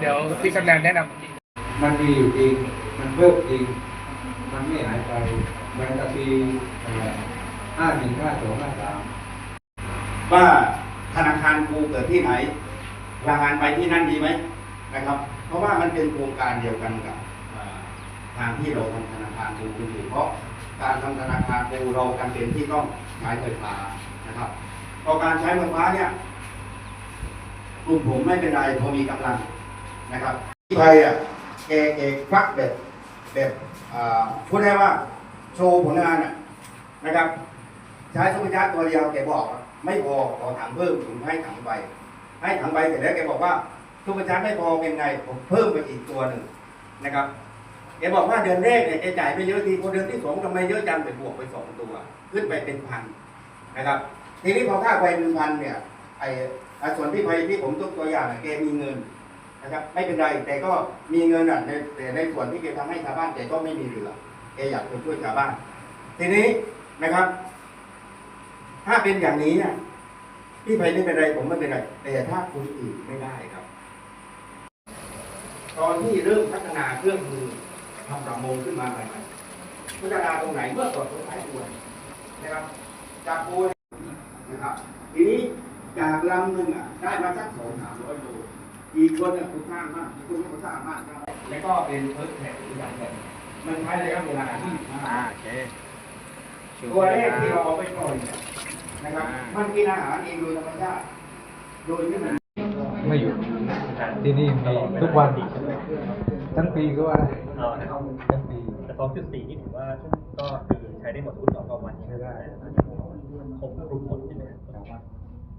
เดี๋ยวพี่ชำนาญแนะนำมันมีอยู่จริง มันเพิ่มจริง มันไม่หายไปมือนกับปีห้าหนึ่งห้าสองห้าสามว่าธนาคารกูเกิดที่ไหนรางานไปที่นั่นดีไหมนะครับ เพราะว่ามันเป็นโครงการเดียวกันกับทางที่เราทำธนาคารกูอยู่เพราะการทำธนาคารกูเราจำเป็นที่ต้องใช้ไฟฟ้านะครับพอการใช้ไฟฟ้าเนี่ย กลุ่มผมไม่เป็นไรพอมีกำลังนะครับที่ไปอะแกแกฟักแบบแบบอ่าพูดได้ว่าโชว์ผลงานอะนะครับ ใช้สุภาพตัวเดียวแกบอกว่าไม่พอขอถังเพิ่มผมให้ถังใบให้ถังใบเสร็จแล้วแกบอกว่าสุภาพไม่พอเป็นไงผมเพิ่มไปอีกตัวหนึ่งนะครับแกบอกว่าเดือนแรกเนี่ยแกจ่ายไปเยอะทีพอเดือนที่สองทำไมเยอะจังไปบวกไปสองตัว ขึ้นไปเป็นพันนะครับ ทีนี้พอค่าไฟเป็นพันเนี่ยไอ้ไอ้ ส่วนที่ไฟที่ผมยกตัวอย่างเนี่ยแกมีเงินนะครับ ไม่เป็นไรแต่ก็มีเงินอะในแต่ในส่วนที่แกทำให้ชาวบ้านแกก็ไม่มีเหลือแกอยากจะช่วยชาวบ้าน ทีนี้นะครับ ถ้าเป็นอย่างนี้เนี่ยพี่ไพไม่เป็นไรผมไม่เป็นไรแต่ถ้าคุณอื่นไม่ได้ครับ ตอนที่เริ่มพัฒนาเครื่องมือทำประมงขึ้นมาใหม่ๆพัฒนาตรงไหนเมื่อก่อนผมใช้ตัวนะครับจากปูนะครับทีนี้ จากลำหนึ่งอะได้มาสักสองสามร้อยโลอีกคนเนี่ยคุณสร้างมากอีกคนเนี่ยคุณสร้างมากครับแล้วก็เป็นเพิร์กแท็กอีกอย่างหนึ่งมันใช้ระยะเวลาที่ำอ่าโอเคตัวเลขที่เราเอาไปปล่อยเนี่ยนะครับมันกินอาหารเองโดยธรรมชาติโดยที่มันไม่อยู่ที่นี่มีทุกวันทั้งปีก็ว่าได้เอานะครับทั้งปีแต่สองจุดสี่นี่ถือว่าก็คือใช้ได้หมดทุกสองกลางวันใช้ได้ครบครุมหมดใช่ไหม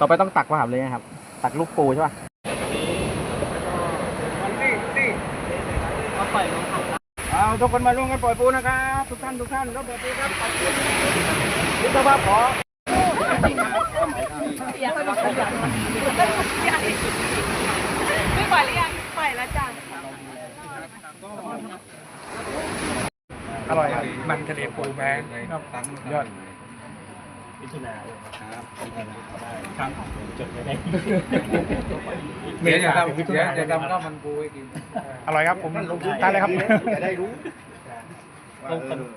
ต่อไปต้องตักป่ะครับเลยไงครับ ตักลูกปูใช่ป่ะเอาทุกคนมาร่วมกันปล่อยปูนะครับทุกท่านทุกท่านรับปล่อยปูครับยุทธภาพขอไม่ปล่อยหรือยังปล่อยแล้วจ้ะอร่อยครับมันทะเลปูแมงครับยอด พิจารณาครับครับจดไว้ได้เดี๋ยวจะทำเดี๋ยวจะทำข้าวมันปูให้กินอร่อยครับผมทานเลยครับจะได้รู้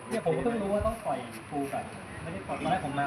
เนี่ยผมก็เพิ่งรู้ว่าต้องปล่อยปูก่อนไม่ได้ปล่อยตอนแรกผมมา